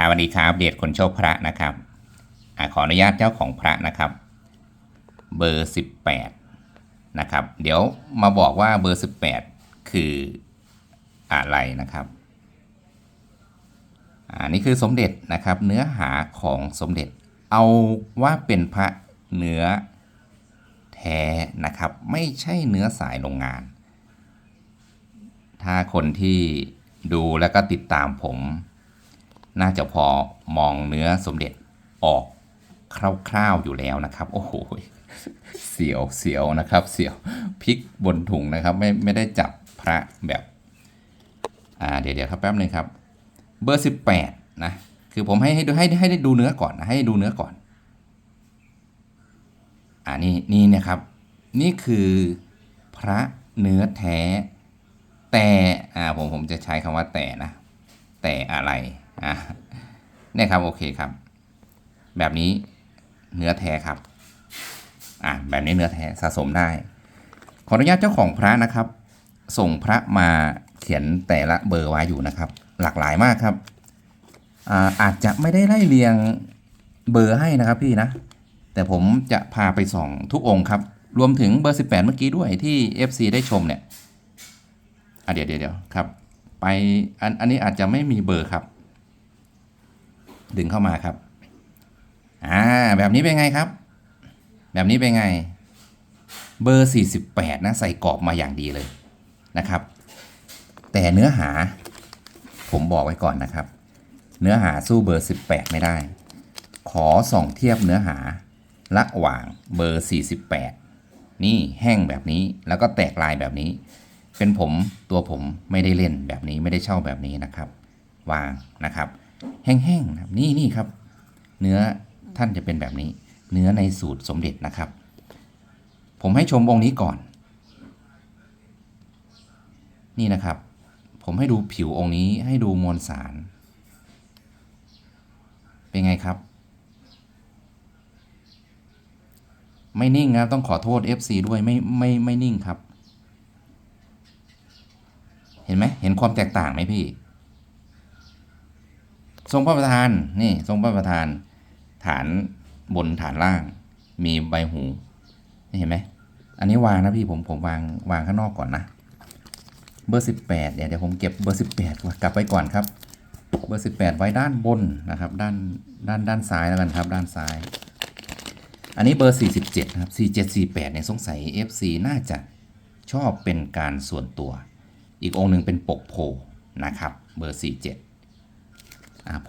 ครับสวัสดีครับเดชคนโชคพระนะครับอขออนุญาตเจ้าของพระนะครับ เบอร์ 18 นะครับ เดี๋ยวมาบอกว่าเบอร์ 18 คืออะไรนะครับอันนี้คือสมเด็จนะครับ เนื้อหาของสมเด็จ เอาว่าเป็นพระเนื้อแท้นะครับ ไม่ใช่เนื้อสายโรงงาน ถ้าคนที่ดูแล้วก็ติดตามผม น่าจะพอมองเนื้อสมเด็จออกคร่าวๆอยู่แล้วนะครับ โอ้โหเสียวเสียวนะครับ เสียวพลิกบนถุงนะครับ ไม่ไม่ได้จับพระแบบอ่าเดี๋ยวเดี๋ยวครับแป๊บนึงครับ เบอร์ 18 นะ คือผมให้ให้ดูให้ให้ได้ดูเนื้อก่อนนะให้ดูเนื้อก่อน อ่านี่นี่นะครับ นี่คือพระเนื้อแท้ แต่อ่าผมผมจะใช้คำว่าแต่นะ แต่อะไร อะเนี่ยครับโอเคครับ แบบนี้เนื้อแท้ครับอะแบบนี้เนื้อแท้สะสมได้ ขออนุญาตเจ้าของพระนะครับ ส่งพระมาเขียนแต่ละเบอร์ไว้อยู่นะครับ หลากหลายมากครับอาอาจจะไม่ได้ไล่เรียงเบอร์ให้นะครับพี่นะ แต่ผมจะพาไปส่องทุกองค์ครับ รวมถึงเบอร์ 18 เมื่อกี้ด้วยที่ FC ได้ชมเนี่ยอะเดี๋ยวเดี๋ยวครับ ไปอันอันนี้อาจจะไม่มีเบอร์ครับ ดึงเข้ามาครับ อ่า แบบนี้เป็นไงครับ แบบนี้เป็นไง เบอร์ 48 นะ ใส่กรอบมาอย่างดีเลยนะครับ แต่เนื้อหาผมบอกไว้ก่อนนะครับ เนื้อหาสู้เบอร์ 18 ไม่ได้ ขอส่องเทียบเนื้อหาระหว่างเบอร์ 48 นี่แห้งแบบนี้แล้วก็แตกลายแบบนี้ เป็นผมตัวผมไม่ได้เล่นแบบนี้ไม่ได้เช่าแบบนี้นะครับ วางนะครับ แห้งๆนะครับนี่นี่ครับ เนื้อท่านจะเป็นแบบนี้ เนื้อในสูตรสมเด็จนะครับ ผมให้ชมองค์นี้ก่อน นี่นะครับ ผมให้ดูผิวองค์นี้ให้ดูมวลสาร เป็นไงครับ ไม่นิ่งครับต้องขอโทษ FC ด้วยไม่ไม่ไม่นิ่งครับ เห็นไหมเห็นความแตกต่างไหมพี่ ทรงพระประธานนี่ทรงพระประธาน ฐานบนฐานล่าง มีใบหูนี่เห็นไหมอันนี้วางนะพี่ผมผมวางวางข้างนอกก่อนนะ เบอร์ 18เดี๋ยวเดี๋ยวผมเก็บเบอร์ 18 กลับไปก่อนครับ เบอร์ 18 ไว้ด้านบนนะครับ ด้านด้านด้านซ้ายแล้วกันครับ ด้านซ้าย อันนี้เบอร์ 47นะครับ4748เนี่ยสงสัย FC น่าจะชอบเป็นการส่วนตัว อีกองค์หนึ่งเป็นปกโพนะครับ เบอร์ 47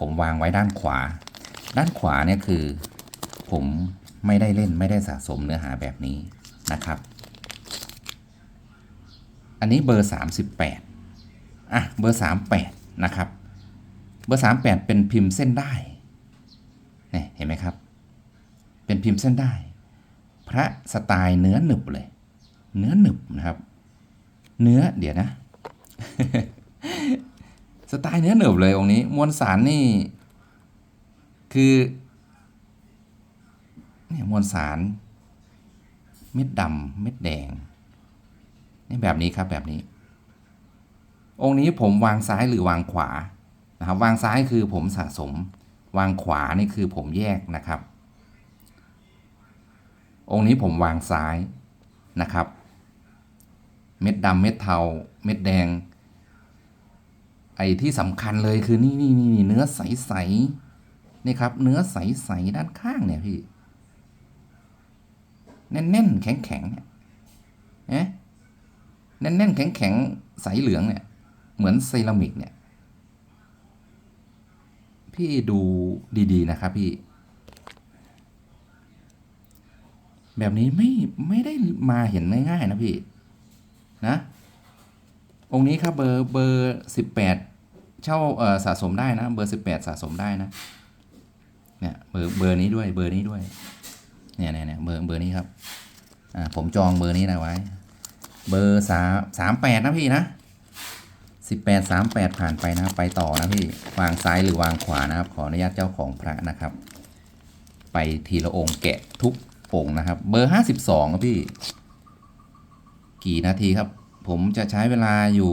ผมวางไว้ด้านขวา ด้านขวาเนี่ยคือ ผมไม่ได้เล่นไม่ได้สะสมเนื้อหาแบบนี้นะครับ อันนี้เบอร์ 38 อะ เบอร์ 38 นะครับ เบอร์ 38 เป็นพิมพ์เส้นได้เนี่ยเห็นไหมครับ เป็นพิมพ์เส้นได้ พระสไตล์เนื้อหนึบเลย เนื้อหนึบนะครับ เนื้อเดี๋ยวนะ สไตล์เนื้อหนึบเลยองค์นี้ มวลสารนี่ คือเนี่ยมวลสาร เม็ดดำเม็ดแดงนี่แบบนี้ครับแบบนี้ องค์นี้ผมวางซ้ายหรือวางขวานะครับ วางซ้ายคือผมสะสม วางขวานี่คือผมแยกนะครับ องค์นี้ผมวางซ้ายนะครับ เม็ดดำเม็ดเทา เม็ดแดง ไอ้ที่สำคัญเลยคือนี่นี่นี่เนื้อใสๆนี่ครับ เนื้อใสๆด้านข้างเนี่ยพี่ แน่นๆแข็งๆเนี่ยเอ๊ะแน่นๆแข็งๆใสเหลืองเนี่ย เหมือนเซรามิกเนี่ย พี่ดูดีๆนะครับพี่ แบบนี้ไม่ไม่ได้มาเห็นง่ายๆนะพี่ นะองค์นี้ครับเบอร์เบอร์สิบแปด เช่าสะสมได้นะ เบอร์สิบแปดสะสมได้นะ เนี่ยเบอร์เบอร์นี้ด้วยเบอร์นี้ด้วย เนี่ยเนี่ยเนี่ยเบอร์เบอร์นี้ครับ อ่าผมจองเบอร์นี้นะไว้ เบอร์สามสามแปดนะพี่นะสิบแปดสามแปดผ่านไปนะไปต่อนะพี่ วางซ้ายหรือวางขวานะครับ ขออนุญาตเจ้าของพระนะครับ ไปทีละองค์แกะทุกองค์นะครับ เบอร์ห้าสิบสองครับพี่ กี่นาทีครับ ผมจะใช้เวลาอยู่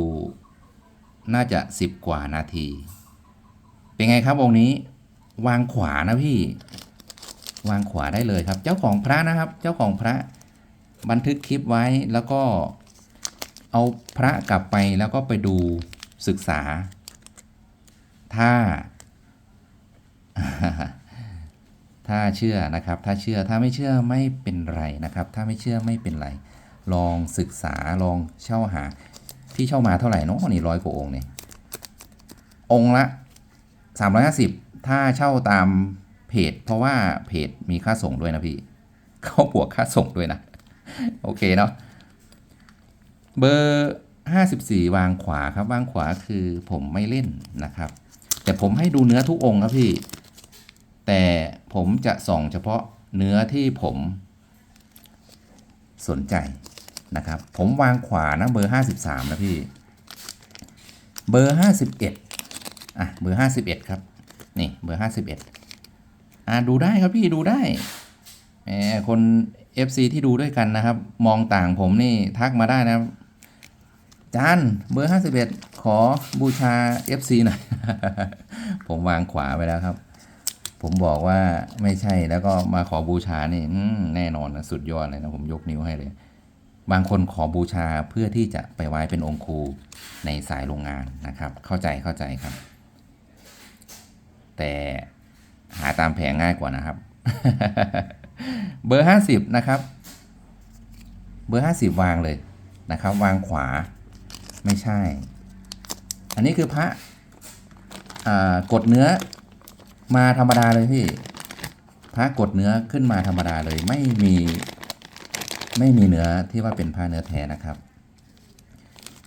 น่าจะสิบกว่านาที เป็นไงครับองค์นี้ วางขวานะพี่ วางขวาได้เลยครับ เจ้าของพระนะครับ เจ้าของพระบันทึกคลิปไว้แล้วก็เอาพระกลับไปแล้วก็ไปดูศึกษา ถ้า ถ้าเชื่อนะครับ ถ้าเชื่อถ้าไม่เชื่อไม่เป็นไรนะครับ ถ้าไม่เชื่อไม่เป็นไร ลองศึกษาลองเช่าหา ที่เช่ามาเท่าไหร่เนาะนี่ร้อยกว่าองค์เนี่ยองค์ละ 350 ถ้าเช่าตามเพจ เพราะว่าเพจมีค่าส่งด้วยนะพี่เขาบวกค่าส่งด้วยนะ โอเคเนาะเบอร์54 วางขวาครับ วางขวาคือผมไม่เล่นนะครับ แต่ผมให้ดูเนื้อทุกองค์ครับพี่ แต่ผมจะส่องเฉพาะเนื้อที่ผมสนใจ นะครับ ผมวางขวานะเบอร์ 53 นะพี่ เบอร์ 51 อะ เบอร์ 51 ครับ นี่เบอร์ 51 อะดูได้ครับพี่ดูได้แหมคน FC ที่ดูด้วยกันนะครับ มองต่างผมนี่ทักมาได้นะครับจานเบอร์ 51 ขอบูชา FC หน่อย ผมวางขวาไปแล้วครับ ผมบอกว่าไม่ใช่แล้วก็มาขอบูชานี่แน่นอนนะสุดยอดเลยนะ ผมยกนิ้วให้เลย บางคนขอบูชาเพื่อที่จะไปไว้เป็นองค์ครูในสายโรงงานนะครับ เข้าใจเข้าใจครับ แต่หาตามแผงง่ายกว่านะครับ เบอร์ 50 นะครับ เบอร์ 50 วางเลยนะครับ วางขวาไม่ใช่ อันนี้คือพระกดเนื้อมาธรรมดาเลยพี่พระกดเนื้อขึ้นมาธรรมดาเลยไม่มี ไม่มีเนื้อที่ว่าเป็นผ้าเนื้อแท้นะครับ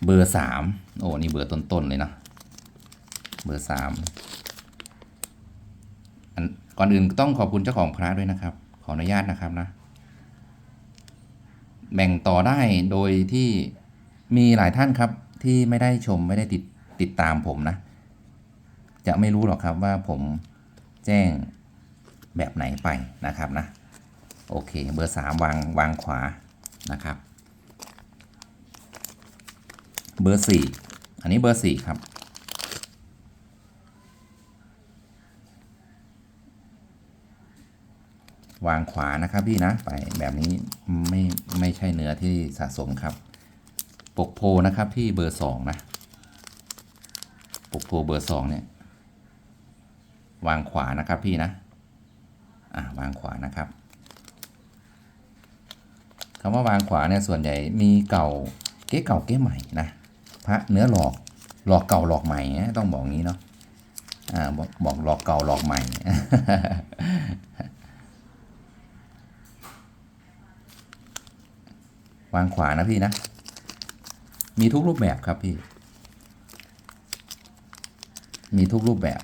เบอร์สามโอ้นี่เบอร์ต้นๆเลยเนาะเบอร์สามก่อนอื่นต้องขอบคุณเจ้าของพระด้วยนะครับ ขออนุญาตนะครับนะ แบ่งต่อได้โดยที่มีหลายท่านครับที่ไม่ได้ชมไม่ได้ติดติดตามผมนะ จะไม่รู้หรอกครับว่าผมแจ้งแบบไหนไปนะครับนะ โอเค เบอร์สามวางวางขวานะครับ เบอร์สี่อันนี้เบอร์สี่ครับ วางขวานะครับพี่นะไปแบบนี้ไม่ไม่ใช่เนื้อที่สะสมครับ ปกโพนะครับที่เบอร์สองนะ ปกโพเบอร์สองเนี่ยวางขวานะครับพี่นะ อะวางขวานะครับ คำว่าวางขวาเนี่ยส่วนใหญ่มีเก่าเก๊เก่าเก๊ใหม่นะพระเนื้อหลอกหลอกเก่าหลอกใหม่นะต้องบอกงี้เนาะอ่าบอกบอกหลอกเก่าหลอกใหม่วางขวานะพี่นะ มีทุกรูปแบบครับพี่ มีทุกรูปแบบ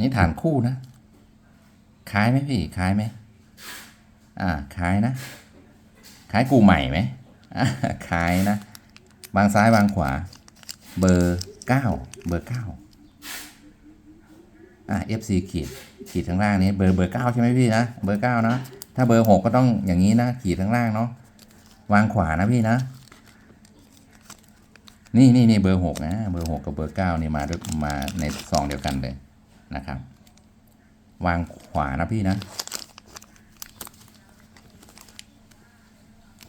นี่ฐานคู่นะ คล้ายไหมพี่คล้ายไหมอ่าคล้ายนะคล้ายกูใหม่ไหมอ่าคล้ายนะวางซ้ายวางขวา เบอร์เก้าเบอร์เก้าอ่า FC ขีดขีดข้างล่างนี้เบอร์เบอร์เก้าใช่ไหมพี่นะเบอร์เก้านะถ้าเบอร์หกก็ต้องอย่างนี้นะขีดข้างล่างเนาะวางขวานะพี่นะ นี่นี่นี่เบอร์หกนะเบอร์หกกับเบอร์เก้านี่มาด้วยมาในซองเดียวกันเลยนะครับ วางขวานะพี่นะ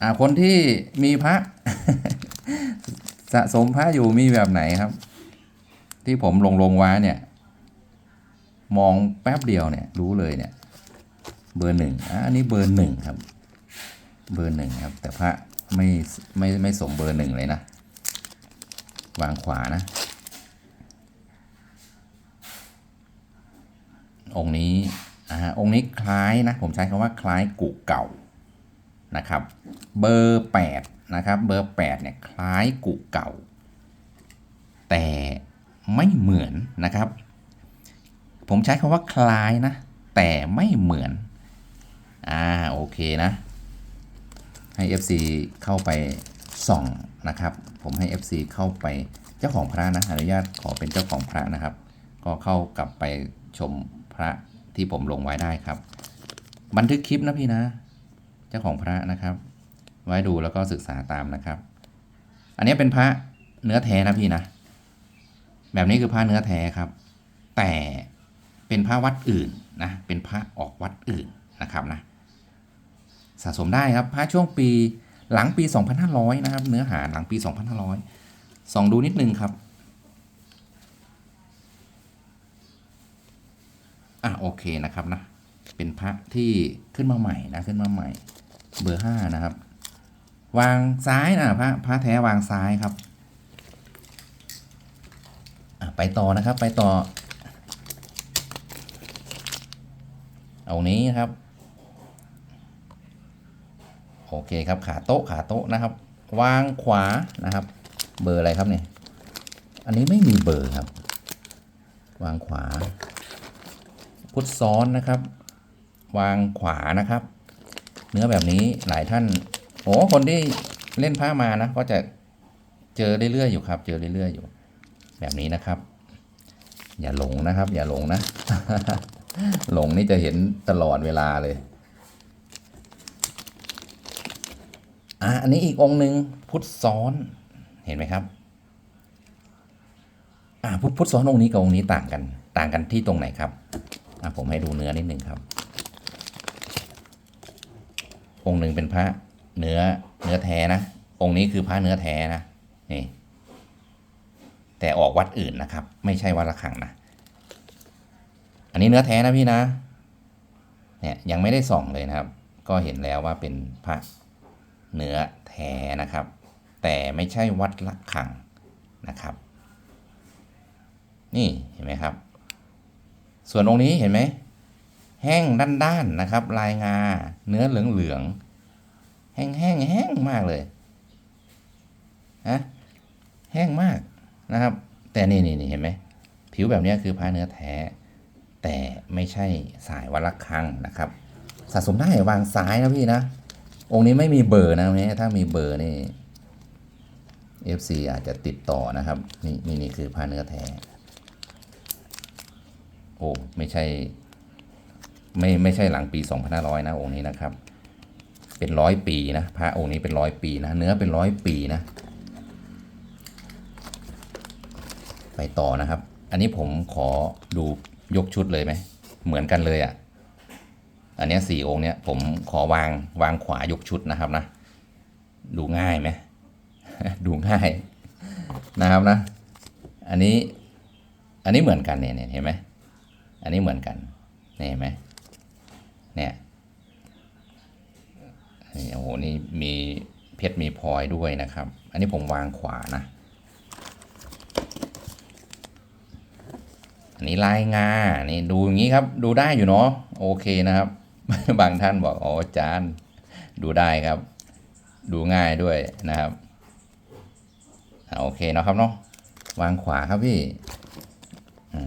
อ่าคนที่มีพระ สะสมพระอยู่มีแบบไหนครับ ที่ผมลงลงว้เนี่ย มองแป๊บเดียวเนี่ย รู้เลยเนี่ย เบอร์หนึ่งอะอันนี้เบอร์หนึ่งครับ เบอร์หนึ่งครับ แต่พระไม่ไม่ไม่สมเบอร์หนึ่งเลยนะ วางขวานะ องค์นี้อ่าองค์นี้คล้ายนะผมใช้คำว่าคล้ายกุเก่านะครับเบอร์8นะครับเบอร์8เนี่ยคล้ายกุเก่า แต่ไม่เหมือนนะครับ ผมใช้คำว่าคล้ายนะแต่ไม่เหมือนอ่าโอเคนะให้ FC เข้าไปส่องนะครับ ผมให้ FC เข้าไปเจ้าของพระนะอนุญาตขอเป็นเจ้าของพระนะครับ ก็เข้ากลับไปชม ระที่ผมลงไว้ได้ครับ บันทึกคลิปนะพี่นะ เจ้าของพระนะครับ ไว้ดูแล้วก็ศึกษาตามนะครับ อันนี้เป็นพระเนื้อแท้นะพี่นะ แบบนี้คือพระเนื้อแท้ครับ แต่เป็นพระวัดอื่นนะเป็นพระออกวัดอื่นนะครับนะสะสมได้ครับพระช่วงปีหลังปี 2500 นะครับ เนื้อหาหลังปี 2500ส่องดูนิดนึงครับ อะโอเคนะครับนะ เป็นพระที่ขึ้นมาใหม่นะขึ้นมาใหม่ เบอร์ห้านะครับ วางซ้ายนะพระพระแท้วางซ้ายครับอะไปต่อนะครับไปต่อ เอานี้นะครับ โอเคครับขาโต๊ะขาโต๊ะนะครับ วางขวานะครับ เบอร์อะไรครับเนี่ยอันนี้ไม่มีเบอร์ครับ วางขวา พุทธซ้อนนะครับ วางขวานะครับ เนื้อแบบนี้หลายท่านโอ้คนที่เล่นผ้ามานะ ก็จะเจอเรื่อยๆอยู่ครับ เจอเรื่อยๆอยู่ แบบนี้นะครับ อย่าหลงนะครับ อย่าหลงนะ หลงนี่จะเห็นตลอดเวลาเลยอะอันนี้อีกองหนึ่งพุทธซ้อนเห็นไหมครับอ่าพุทธซ้อนองค์นี้กับองค์นี้ต่างกัน ต่างกันที่ตรงไหนครับ ผมให้ดูเนื้อนิดหนึ่งครับ องค์หนึ่งเป็นพระเนื้อเนื้อแท้นะ องค์นี้คือพระเนื้อแท้นะนี่แต่ออกวัดอื่นนะครับ ไม่ใช่วัดละขังนะ อันนี้เนื้อแท้นะพี่นะเนี่ยยังไม่ได้ส่องเลยนะครับ ก็เห็นแล้วว่าเป็นพระเนื้อแท้นะครับ แต่ไม่ใช่วัดละขังนะครับ นี่เห็นไหมครับ ส่วนองค์นี้เห็นไหมแห้งด้านๆนะครับ ลายงา เนื้อเหลืองๆแห้งแห้งแห้งมากเลยฮะแห้งมากนะครับ แต่นี่นี่เห็นไหมผิวแบบนี้คือผ้าเนื้อแท้ แต่ไม่ใช่สายวัลคังนะครับ สะสมได้วางซ้ายนะพี่นะ องค์นี้ไม่มีเบอร์นะนี้ถ้ามีเบอร์นี่ FC อาจจะติดต่อนะครับ นี่นี่นี่คือผ้าเนื้อแท้ โอ้ไม่ใช่ ไม่ไม่ใช่หลังปี 2500 นะองค์นี้นะครับ เป็นร้อยปีนะพระองค์นี้เป็นร้อยปีนะเนื้อเป็นร้อยปีนะ ไปต่อนะครับ อันนี้ผมขอดูยกชุดเลยไหมเหมือนกันเลยอะ่ะอันนี้สี่องค์เนี้ยผมขอวางวางขวายกชุดนะครับนะ ดูง่ายไหมดูง่ายนะครับนะ อันนี้อันนี้เหมือนกันเนี่ยเนี่ยเห็นไหม อันนี้เหมือนกันนี่เห็นไหมเนี่ยโอ้โหนี่มีเพชรมีพลอยด้วยนะครับ อันนี้ผมวางขวานะ อันนี้ลายงา นี่ดูอย่างนี้ครับ ดูได้อยู่เนาะ โอเคนะครับ บางท่านบอก อ๋อาจารย์ดูได้ครับ ดูง่ายด้วยนะครับอโอเคเนาะครับเนาะ วางขวาครับพี่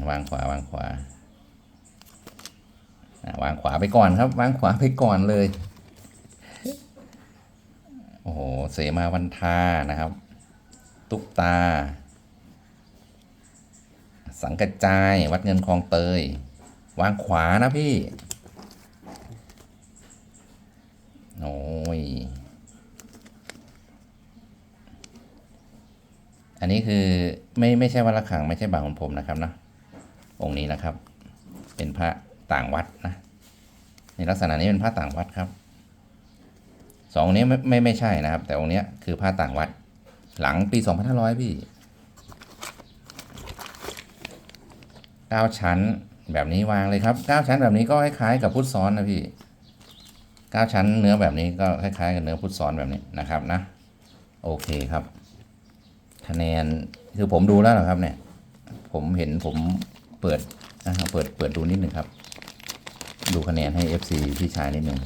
วางขวา วางขวา วางขวาไปก่อนครับ วางขวาไปก่อนเลย โอ้โห เสมาวันทานะครับ ตุกตา สังกระจาย วัดเงินคลองเตย วางขวานะพี่ โอ้ย อันนี้คือไม่ไม่ใช่วัดละขังไม่ใช่บางของผมนะครับนะ องค์นี้นะครับ เป็นพระ ต่างวัดนะในลักษณะนี้เป็นพระต่างวัดครับสององค์นี้ไม่ไม่ไม่ใช่นะครับ แต่องค์นี้คือพระต่างวัด หลังปี 2500 พี่เก้าชั้นแบบนี้วางเลยครับเก้าชั้นแบบนี้ก็คล้ายๆกับพุทธซ้อนนะพี่เก้าชั้นเนื้อแบบนี้ก็คล้ายๆกับเนื้อพุทธซ้อนแบบนี้นะครับนะ โอเคครับ คะแนนคือผมดูแล้วนะครับเนี่ย ผมเห็นผมเปิดนะครับเปิดเปิดดูนิดหนึ่งครับ ดูคะแนนให้ FC พี่ชายนิดหนึ่ง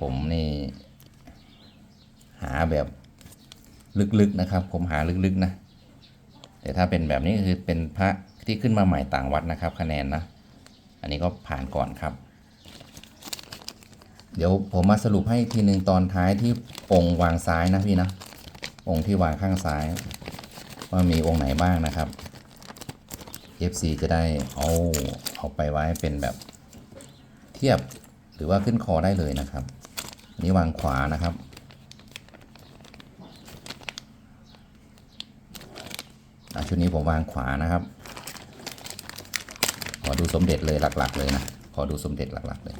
ผมนี่ หาแบบลึกๆนะครับ ผมหาลึกๆนะ แต่ถ้าเป็นแบบนี้คือเป็นพระที่ขึ้นมาใหม่ต่างวัดนะครับ คะแนนนะ อันนี้ก็ผ่านก่อนครับ เดี๋ยวผมมาสรุปให้ทีหนึ่งตอนท้ายที่องค์วางซ้ายนะพี่นะองค์ที่วางข้างซ้าย ว่ามีองค์ไหนบ้างนะครับ FC จะได้เอาเอาไปไว้เป็นแบบเทียบหรือว่าขึ้นคอได้เลยนะครับนนี้วางขวานะครับ ชุดนี้ผมวางขวานะครับ ขอดูสมเด็จเลยหลัก ๆ เลยนะ ขอดูสมเด็จหลัก ๆ เลย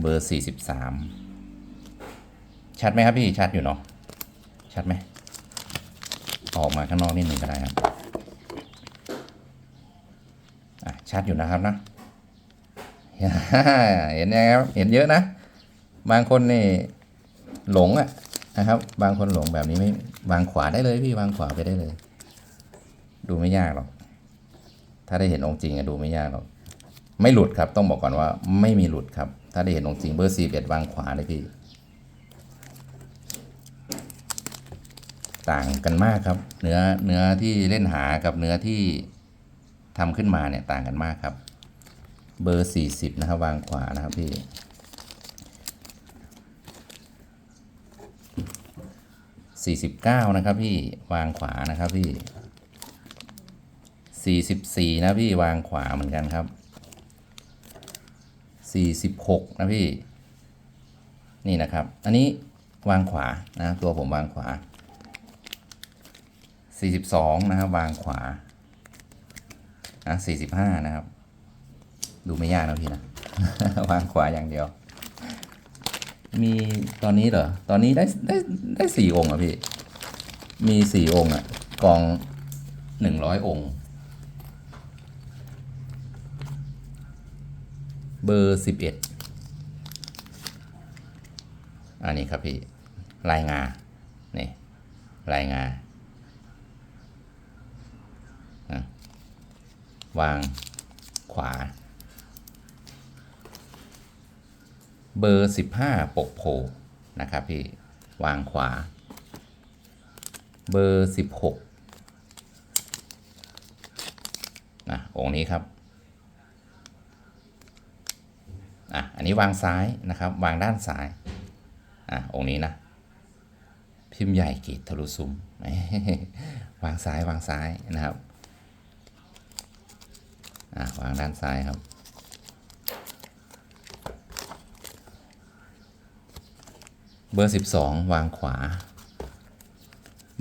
เบอร์สี่สิบสามชัดไหมครับพี่ ชัดอยู่เนาะ ชัดไหม ออกมาข้างนอกนิดหนึ่งก็ได้ครับชัดอยู่นะครับนะเห็นยังครับเห็นเยอะนะ บางคนนี่หลงอะนะครับ บางคนหลงแบบนี้ไม่วางขวาได้เลยพี่วางขวาไปได้เลย ดูไม่ยากหรอก ถ้าได้เห็นองค์จริงอะดูไม่ยากหรอก ไม่หลุดครับต้องบอกก่อนว่า ไม่มีหลุดครับ ถ้าได้เห็นองค์จริงเบอร์สี่เอ็ดวางขวาเลยพี่ ต่างกันมากครับ เนื้อเนื้อที่เล่นหากับเนื้อที่ทำขึ้นมาเนี่ยต่างกันมากครับ เบอร์สี่สิบนะครับ วางขวานะครับพี่สี่สิบเก้านะครับพี่วางขวานะครับพี่สี่สิบสี่นะพี่วางขวาเหมือนกันครับสี่สิบหกนะพี่ นี่นะครับ อันนี้วางขวานะตัวผมวางขวา สี่สิบสองนะครับ วางขวานะสี่สิบห้านะครับ ดูไม่ยากนะพี่นะ วางขวาอย่างเดียว มีตอนนี้เหรอ ตอนนี้ได้ได้ได้สี่องค์อะพี่ มีสี่องค์อะ กองหนึ่งร้อยองค์ เบอร์สิบเอ็ดอันนี้ครับพี่ รายงานนี่ รายงานอะ วางขวา เบอร์สิบห้าปกโพนะครับพี่ วางขวา เบอร์สิบหกนะองค์นี้ครับอะอันนี้วางซ้ายนะครับ วางด้านซ้ายอะองค์นี้นะ พิมพ์ใหญ่กีดทะลุซุ้มวางซ้ายวางซ้ายนะครับ วางด้านซ้ายครับ เบอร์สิบสองวางขวา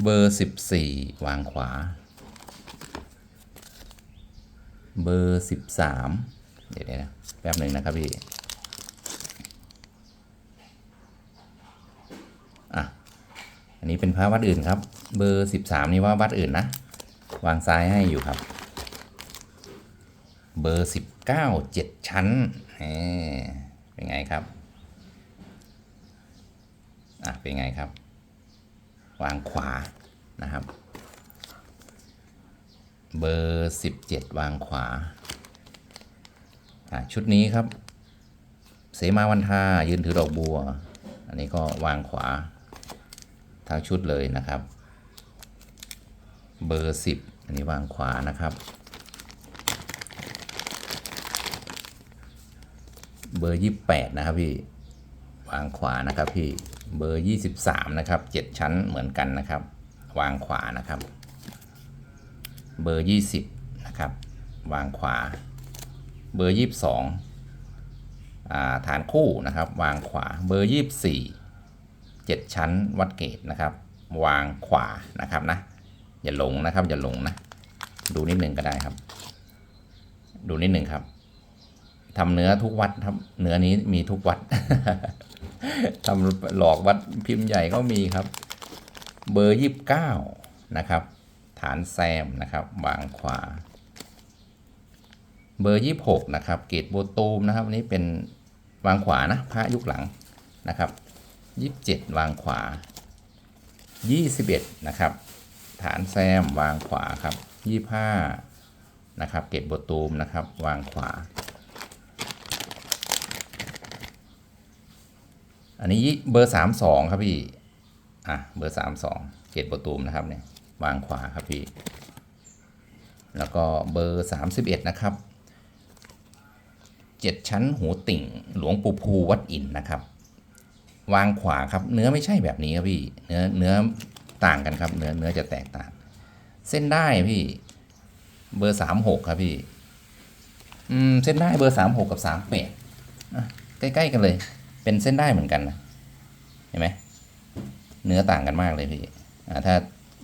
เบอร์สิบสี่วางขวา เบอร์สิบสามเดี๋ยวนะแป๊บหนึ่งนะครับพี่อะอันนี้เป็นพระวัดอื่นครับ เบอร์สิบสามนี่ว่าวัดอื่นนะ วางซ้ายให้อยู่ครับ เบอร์สิบเก้าเจ็ดชั้นเอ๊ะเป็นไงครับอะเป็นไงครับ วางขวานะครับ เบอร์สิบเจ็ดวางขวาอะชุดนี้ครับ เสมาวันทายืนถือดอกบัว อันนี้ก็วางขวาทั้งชุดเลยนะครับ เบอร์สิบอันนี้วางขวานะครับ เบอร์ยี่แปดนะครับพี่วางขวานะครับพี่เบอร์ 23 นะครับ 7 ชั้นเหมือนกันนะครับ วางขวานะครับ เบอร์ 20 นะครับ วางขวา เบอร์ 22อ่าฐานคู่นะครับ วางขวาเบอร์ 24 7 ชั้นวัดเกตนะครับ วางขวานะครับนะอย่าหลงนะครับอย่าหลงนะดูนิดหนึ่งก็ได้ครับ ดูนิดหนึ่งครับ ทำเนื้อทุกวัดครับเนื้อนี้มีทุกวัดทำหลอกวัดพิมพ์ใหญ่ก็มีครับ เบอร์ยี่สิบเก้านะครับ ฐานแซมนะครับวางขวา เบอร์ยี่หกนะครับ เกตโบตูมนะครับอันนี้เป็นวางขวานะพระยุคหลังนะครับยี่สิบเจ็ดวางขวายี่สิบเอ็ดนะครับ ฐานแซมวางขวาครับยี่ห้านะครับ เกตโบตูมนะครับ วางขวา อันนี้เบอร์สามสองครับพี่อะเบอร์สามสองเกตประตูมนะครับเนี่ยวางขวาครับพี่ แล้วก็เบอร์สามสิบเอ็ดนะครับเจ็ดชั้นหูติ่ง หลวงปู่ภูวัดอินนะครับ วางขวาครับ เนื้อไม่ใช่แบบนี้ครับพี่ เนื้อเนื้อต่างกันครับ เนื้อเนื้อจะแตกต่าง เส้นได้พี่ เบอร์สามหกครับพี่ อืมเส้นได้เบอร์สามหกกับสามแปดใกล้ๆกันเลย เป็นเส้นได้เหมือนกันนะเห็นไหมเนื้อต่างกันมากเลยพี่ถ้า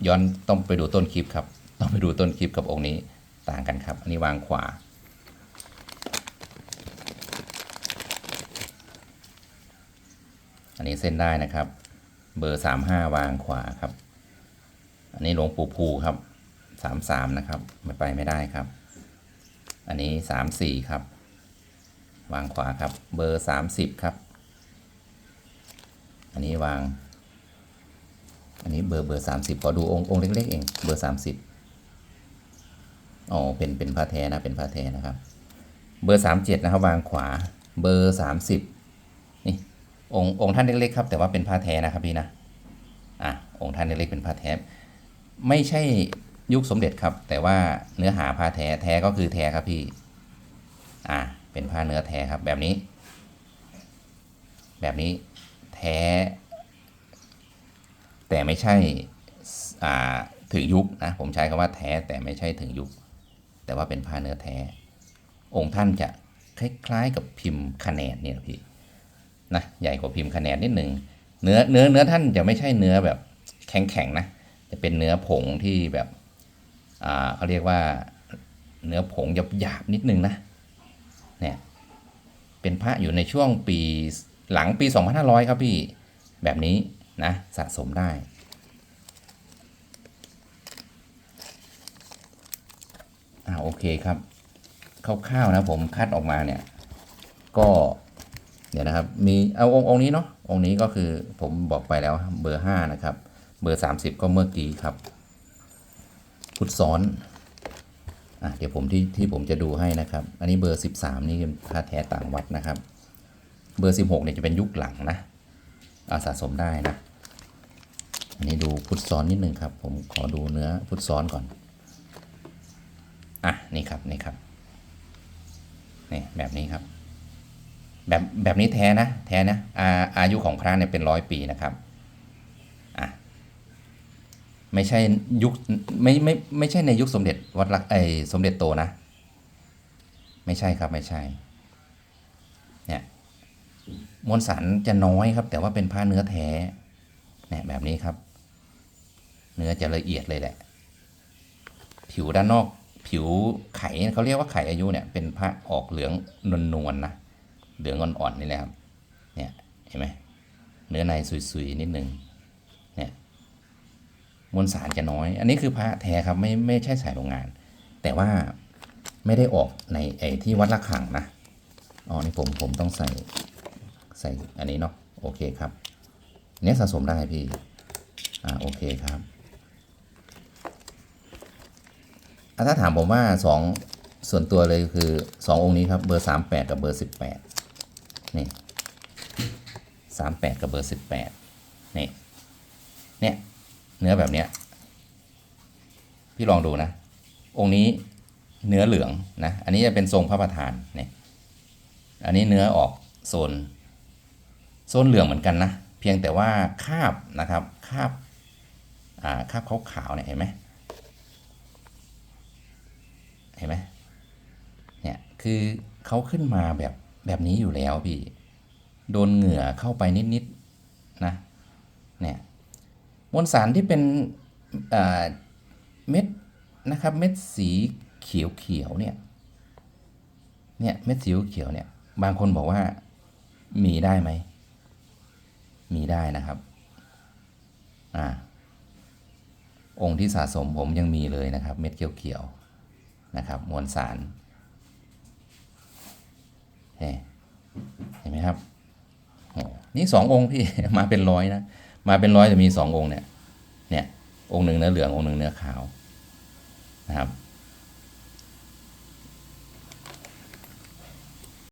ย้อนต้องไปดูต้นคลิปครับ ต้องไปดูต้นคลิปกับองค์นี้ต่างกันครับ อันนี้วางขวา อันนี้เส้นได้นะครับ เบอร์สามห้าวางขวาครับ อันนี้หลวงปู่ภูครับสามสามนะครับไม่ไปไม่ได้ครับ อันนี้สามสี่ครับ วางขวาครับ เบอร์สามสิบครับ อันนี้วาง อันนี้เบอร์เบอร์สามสิบขอดูองค์องค์เล็ก ๆ เอง เบอร์สามสิบอ๋อ เป็น เป็นผ้าแท้นะ เป็นผ้าแท้นะครับ เบอร์สามเจ็ดนะครับ วางขวา เบอร์สามสิบนี่ องค์องค์ท่านเล็กๆครับ แต่ว่าเป็นผ้าแท้นะครับพี่นะ อะ องค์ท่านเล็กๆเป็นผ้าแท้ ไม่ใช่ยุคสมเด็จครับ แต่ว่าเนื้อหาผ้าแท้ แท้ก็คือแท้ครับพี่ อะ เป็นผ้าเนื้อแท้ครับ แบบนี้ แบบนี้ แท้ แต่ไม่ใช่ถึงยุคนะผมใช้คำว่าแท้แต่ไม่ใช่ถึงยุค แต่ว่าเป็นผ้าเนื้อแท้ องค์ท่านจะคล้ายๆกับพิมพ์คะแนนเนี่ยพี่นะใหญ่กว่าพิมพ์คะแนนนิดหนึ่งเนื้อเนื้อเนื้อท่านจะไม่ใช่เนื้อแบบแข็งๆนะจะเป็นเนื้อผงที่แบบอ่าเขาเรียกว่าเนื้อผงหยาบๆนิดนึงนะเนี่ยเป็นพระอยู่ในช่วงปี หลังปี 2500 ครับพี่ แบบนี้นะสะสมได้ อ่าโอเคครับคร่าวๆนะผมคัดออกมาเนี่ย ก็เดี๋ยวนะครับ มีเอาองค์องนี้เนาะองค์นี้ก็คือผมบอกไปแล้วเบอร์ห้านะครับ เบอร์สามสิบก็เมื่อกี้ครับพุทธซ้อนอะเดี๋ยวผมที่ที่ผมจะดูให้นะครับ อันนี้เบอร์สิบสามนี่เป็นผ้าแท้ต่างวัดนะครับ เบอร์สิบหกเนี่ยจะเป็นยุคหลังนะอาสะสมได้นะ อันนี้ดูพุทธซ้อนนิดนึงครับ ผมขอดูเนื้อพุทธซ้อนก่อน อะ นี่ครับ นี่ครับ นี่แบบนี้ครับ แบบแบบนี้แท้นะ แท้นะ อาอายุของพระเนี่ยเป็นร้อยปีนะครับอะไม่ใช่ยุคไม่ไม่ไม่ใช่ในยุคสมเด็จวัดรักไอสมเด็จโตนะ ไม่ใช่ครับไม่ใช่เนี่ย มวลสารจะน้อยครับ แต่ว่าเป็นผ้าเนื้อแท้เนี่ยแบบนี้ครับ เนื้อจะละเอียดเลยแหละ ผิวด้านนอก ผิวไข่เขาเรียกว่าไข่อายุเนี่ยเป็นผ้าออกเหลืองนวลๆนะเหลืองอ่อนๆนี่แหละครับเนี่ยเห็นไหมเนื้อในสุยๆนิดนึงเนี่ยมวลสารจะน้อย อันนี้คือพระแท้ครับไม่ไม่ใช่สายโรงงาน แต่ว่าไม่ได้ออกในไอ้ที่วัดละขังนะอ๋อนี่ผมผมต้องใส่ ใส่อันนี้เนาะโอเคครับเนี้ยสะสมได้พี่อ่าโอเคครับอะถ้าถามผมว่าสองส่วนตัวเลยคือสององค์นี้ครับเบอร์สามแปดกับเบอร์สิบแปดนี่สามแปดกับเบอร์สิบแปดนี่เนี่ยเนื้อแบบเนี้ยพี่ลองดูนะ องค์นี้เนื้อเหลืองนะ อันนี้จะเป็นทรงพระประธานเนี่ย อันนี้เนื้อออกโซน โซนเหลืองเหมือนกันนะ เพียงแต่ว่าคาบนะครับคาบอ่าคาบขาวๆเนี่ยเห็นไหมเห็นไหมเนี่ยคือเขาขึ้นมาแบบแบบนี้อยู่แล้วพี่ โดนเหงื่อเข้าไปนิดๆนะเนี่ยมวลสารที่เป็นเม็ดนะครับเม็ดสีเขียวเขียวเนี่ยเนี่ยเม็ดสีเขียวเนี่ยบางคนบอกว่ามีได้ไหม มีได้นะครับอ่าองค์ที่สะสมผมยังมีเลยนะครับ เม็ดเขียวๆนะครับ มวลสารเห็นเห็นไหมครับโอ้นี่สององค์พี่มาเป็นร้อยนะมาเป็นร้อยจะมีสององค์เนี่ยเนี่ยองค์หนึ่งเนื้อเหลืององค์หนึ่งเนื้อขาวนะครับ